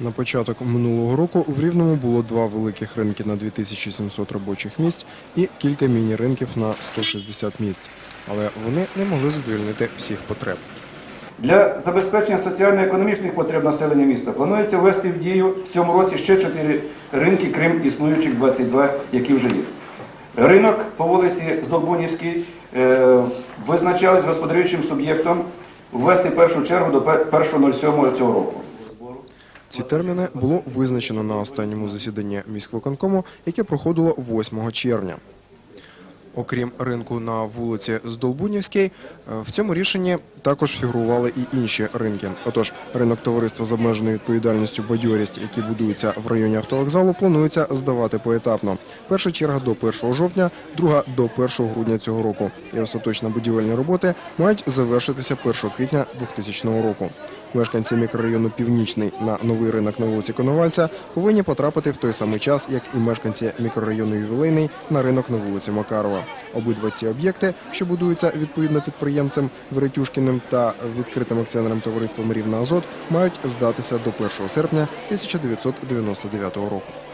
На початок минулого року в Рівному було два великих ринки на 2700 робочих місць і кілька міні-ринків на 160 місць. Але вони не могли задовольнити всіх потреб. Для забезпечення соціально-економічних потреб населення міста планується ввести в дію в цьому році ще 4 ринки, крім існуючих 22, які вже є. Ринок по вулиці Здолбунівській е, визначались господарюючим суб'єктом ввести першу чергу до 1.07 цього року. Ці терміни було визначено на останньому засіданні міськвиконкому, яке проходило 8 червня. Окрім ринку на вулиці Здолбунівській, е, в цьому рішенні також фігурували і інші ринки. Отож, ринок товариства з обмеженою відповідальністю «Бадьорість», який будується в районі автовокзалу, планується здавати поетапно. Перша черга до 1 жовтня, друга до 1 грудня цього року. І остаточно будівельні роботи мають завершитися 1 квітня 2000 року. Мешканці мікрорайону Північний на новий ринок на вулиці Коновальця повинні потрапити в той самий час, як і мешканці мікрорайону Ювілейний на ринок на вулиці Макарова. Обидва ці об'єкти, що будуються відповідно підприємцем Веретюшкіним та відкритим акціонером товариством Рівна Азот, мають здатися до 1 серпня 1999 року.